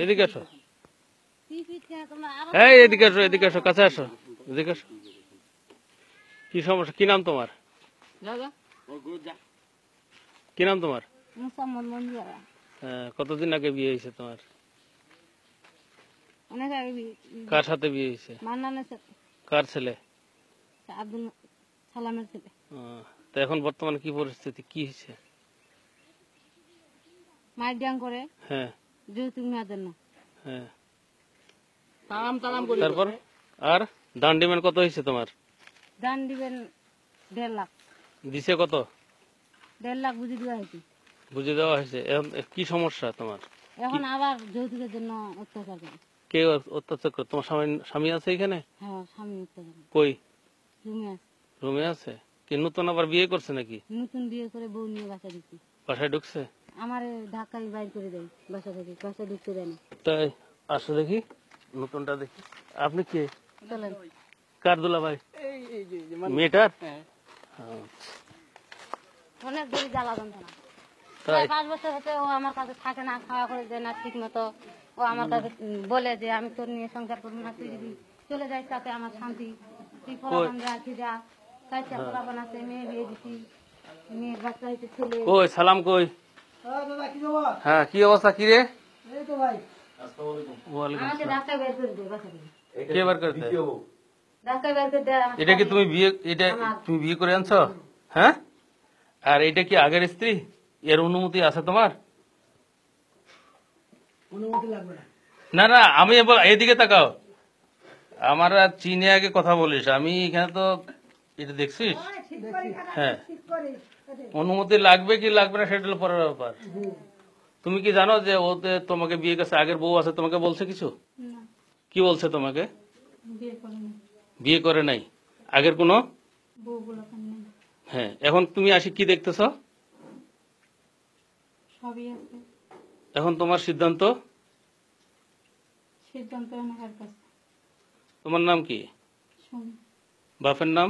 এদিকে আসো। এই এদিকে আসো এদিকে আসো কাছে আসো এদিকে আসো। কি সমস্যা? কি নাম তোমার? কি নাম তোমার? হ্যাঁ, কতদিন আগে বিয়ে হয়েছে তোমার? অনেক আগে বি- কার সাথে বিয়ে হয়েছে? কার ছেলে? সালামের ছেলে। তো এখন বর্তমানে কি পরিস্থিতি? কি হয়েছে? মাইক ডাং করে। হ্যাঁ। যৌতুক নেওয়ার জন্য হ্যাঁ। তালাম তালাম তারপর? আর দান ডিমান্ড কত হয়েছে তোমার? দান দিবেন দেড় লাখ। দিছে কত? দেড় লাখ বুঝে দেওয়া হয়েছে। বুঝে দেওয়া হয়েছে। এখন কি সমস্যা তোমার? এখন আবার যৌতুকের জন্য অত্যাচার করে। কে অত্যাচার করে? তোমার স্বামী স্বামী আছে এখানে? হ্যাঁ স্বামী অত্যাচার করে কই? রুমে আছে। রুমে আছে? কি নতুন আবার বিয়ে করছে নাকি? নতুন বিয়ে করে বউ নিয়ে বাসা দিচ্ছি বাসায় ঢুকছে? আমার ঢাকায় বাইর করে দেয় বাসা থেকে বাসা ঢুকতে দেয় না। তাই আসো দেখি নতুনটা দেখি। আপনি কে? চলেন। কার দুলা ভাই? মেয়েটার? আচ্ছা। অনেক বেশি জ্বালা যন্ত্রণা। তাই। প্রায় পাঁচ বছর হতে ও আমার কাছে থাকে না খাওয়া করে দেয় না ঠিক মতো ও আমার কাছে বলে যে আমি তোর নিয়ে সংসার করব না তুই যদি চলে যাই তাতে আমার শান্তি। তুই ফলাফান রাখি যা। চারটা আছে মেয়ে বিয়ে দিছি। মেয়ের বাচ্চা হয়েছে ছেলে। কই সালাম কই? হ্যাঁ কি অবস্থা কি রে? কে বার করতে এটা কি তুমি বিয়ে এটা তুমি বিয়ে করে আনছো? হ্যাঁ? আর এটা কি আগের স্ত্রী? এর অনুমতি আছে তোমার? না। না আমি এবার এদিকে তাকাও। আমার আর চীনে আগে কথা বলিস। আমি এখানে তো এটা দেখছিস? হ্যাঁ। অনুমতি লাগবে কি লাগবে না সেটা হলো পরের ব্যাপার। তুমি কি জানো যে ওতে তোমাকে বিয়ে করছে আগের বউ আছে তোমাকে বলছে কিছু? কি বলছে তোমাকে? বিয়ে করে না বিয়ে করে নাই। আগের কোনো? হ্যাঁ এখন তুমি আসি কি দেখতেছ? এখন তোমার সিদ্ধান্ত? সিদ্ধান্ত আমার কাছে। তোমার নাম কি? বাপের নাম?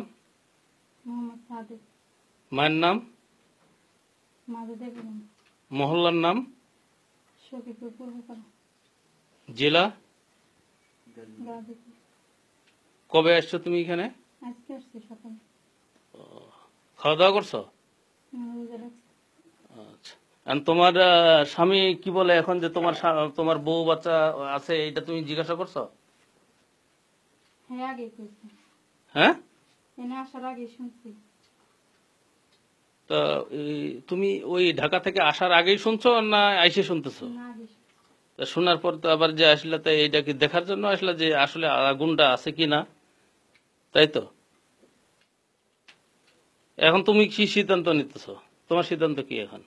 মোহাম্মদ সাদেক। মায়ের নাম? মহল্লার নাম? জেলা? কবে আসছো তুমি এখানে? খাওয়া দাওয়া করছ? আচ্ছা। আর তোমার স্বামী কি বলে এখন যে তোমার তোমার বউ বাচ্চা আছে এটা তুমি জিজ্ঞাসা করছ? হ্যাঁ হ্যাঁ? আসার আগে শুনছি। তা তুমি ওই ঢাকা থেকে আসার আগেই শুনছো না আইসে শুনতেছো? তা শোনার পর তো আবার যে আসলে তাই এটা কি দেখার জন্য আসলে যে আসলে আগুনটা আছে কি না? তাই তো? এখন তুমি কি সিদ্ধান্ত নিতেছ? তোমার সিদ্ধান্ত কি এখন?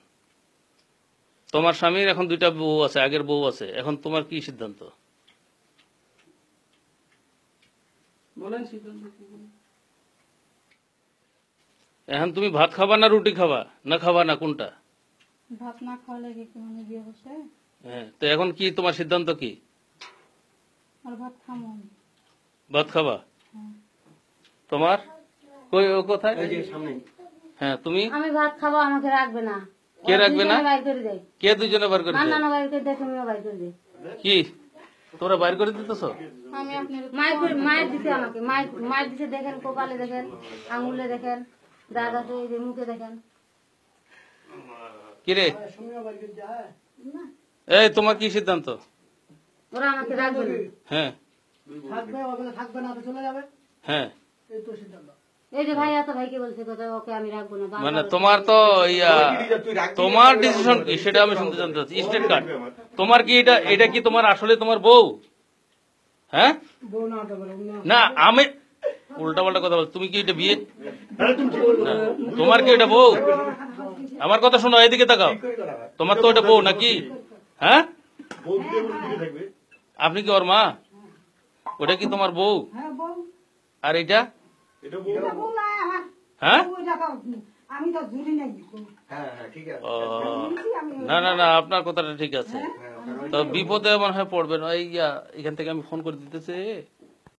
তোমার স্বামীর এখন দুইটা বউ আছে আগের বউ আছে এখন তোমার কি সিদ্ধান্ত? বলেন সিদ্ধান্ত এখন তুমি ভাত খাবা না রুটি খাবা? না খাবা না কোনটা? ভাত না খাওয়া লাগে কি মানে বিয়ে বসে হ্যাঁ তো এখন কি তোমার সিদ্ধান্ত কি? আর ভাত খামো ভাত খাবা? হ্যাঁ। তোমার? কই ও কোথায়? এই যে সামনে। হ্যাঁ তুমি? আমি ভাত খাব আমাকে রাখবে না। কে রাখবে না? বাইর করে দেয়। কে দুজনে বার করে দেয়? মান্নানো বাইর করে দেয় তুমিও বাইর করে দেয়। কি? তোরা বাইর করে দিতেছ? আমি আপনার মায়ের করে- মায়ের দিছে আমাকে। মায়ের মায়ের দিছে দেখেন কপালে দেখেন আঙুলে দেখেন। দাগ আছে এই যে মুখে দেখেন। কি রে? এই তোমার কি সিদ্ধান্ত? ওরা আমাকে রাখবে না। হ্যাঁ। হ্যাঁ। এই যে ভাই এত ভাইকে বলছে কথা ওকে আমি না মানে তোমার তো ইয়া তোমার ডিসিশন কি? সেটা আমি শুনতে জানতে চাচ্ছি। স্টেট কার্ড তোমার কি এটা এটা কি তোমার আসলে তোমার বউ? হ্যাঁ? না আমি উল্টা পাল্টা কথা বল তুমি কি এটা বিয়ে না, তোমার কি এটা বউ? আমার কথা শোনো এদিকে তাকাও। তোমার তো এটা বউ নাকি? হ্যাঁ? আপনি কি ওর মা? ওটা কি তোমার বউ? আর এটা হ্যাঁ? আমি তো ঝুলি নাই ও, না না না আপনার কথাটা ঠিক আছে। তো বিপদে মনে হয় পড়বেন ওই ইয়া, এখান থেকে আমি ফোন করে দিতেছে।